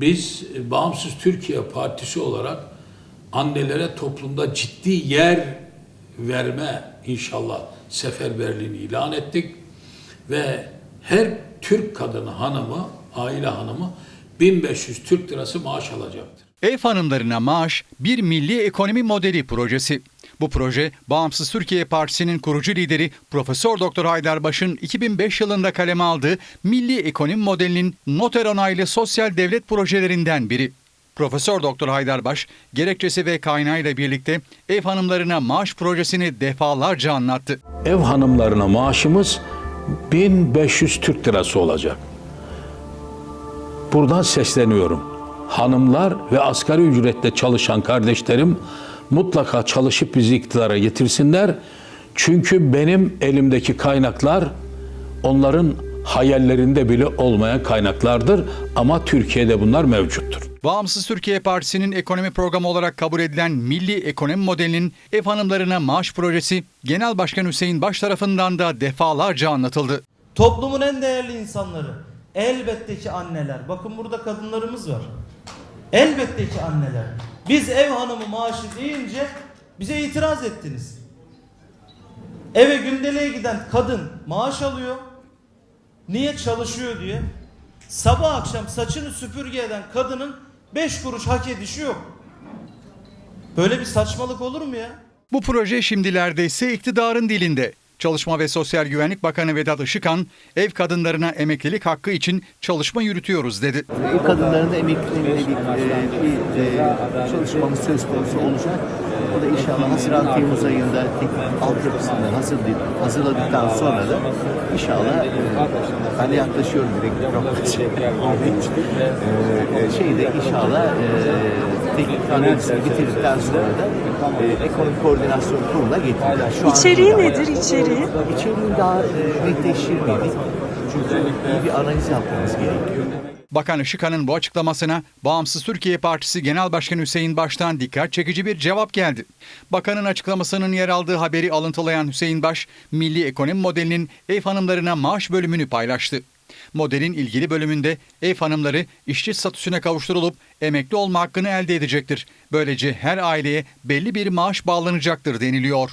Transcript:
Biz Bağımsız Türkiye Partisi olarak annelere toplumda ciddi yer verme inşallah seferberliğini ilan ettik ve her Türk kadını hanımı, aile hanımı 1500 Türk lirası maaş alacaktır. Ev hanımlarına maaş bir milli ekonomi modeli projesi. Bu proje Bağımsız Türkiye Partisi'nin kurucu lideri Profesör Doktor Haydarbaş'ın 2005 yılında kaleme aldığı milli ekonomi modelinin noter onaylı sosyal devlet projelerinden biri. Profesör Doktor Haydarbaş gerekçesi ve kaynağıyla birlikte ev hanımlarına maaş projesini defalarca anlattı. Ev hanımlarına maaşımız 1500 Türk lirası olacak. Buradan sesleniyorum. Hanımlar ve asgari ücretle çalışan kardeşlerim mutlaka çalışıp bizi iktidara getirsinler. Çünkü benim elimdeki kaynaklar onların hayallerinde bile olmayan kaynaklardır ama Türkiye'de bunlar mevcuttur. Bağımsız Türkiye Partisi'nin ekonomi programı olarak kabul edilen milli ekonomi modelinin ev hanımlarına maaş projesi Genel Başkan Hüseyin Baş tarafından da defalarca anlatıldı. Toplumun en değerli insanları. Elbette ki anneler. Bakın burada kadınlarımız var. Elbette ki anneler. Biz ev hanımı maaşı deyince bize itiraz ettiniz. Eve gündeliğe giden kadın maaş alıyor. Niye çalışıyor diye. Sabah akşam saçını süpürge eden kadının 5 kuruş hak edişi yok. Böyle bir saçmalık olur mu ya? Bu proje şimdilerde ise iktidarın dilinde. Çalışma ve Sosyal Güvenlik Bakanı Vedat Işıkhan, ev kadınlarına emeklilik hakkı için çalışma yürütüyoruz dedi. Ev kadınlarında emekliliğine bir, bir e, çalışmamız söz konusu olacak. O da inşallah Haziran Temmuz ayında altyapısını hazırlayıp, hazırladıktan sonra da inşallah e, ben de yaklaşıyorum direkt e, şeyde inşallah e, teknik analizini bitirdikten sonra da e, ekonomik koordinasyon kuruluna getireceğiz. Şu İçeriği nedir içeriği? İçeriğini daha e, netleştirmedik. Çünkü iyi bir analiz yapmamız gerekiyor. Bakan Işıkhan'ın bu açıklamasına Bağımsız Türkiye Partisi Genel Başkanı Hüseyin Baş'tan dikkat çekici bir cevap geldi. Bakanın açıklamasının yer aldığı haberi alıntılayan Hüseyin Baş, milli ekonomi modelinin ev hanımlarına maaş bölümünü paylaştı. Modelin ilgili bölümünde ev hanımları işçi statüsüne kavuşturulup emekli olma hakkını elde edecektir. Böylece her aileye belli bir maaş bağlanacaktır deniliyor.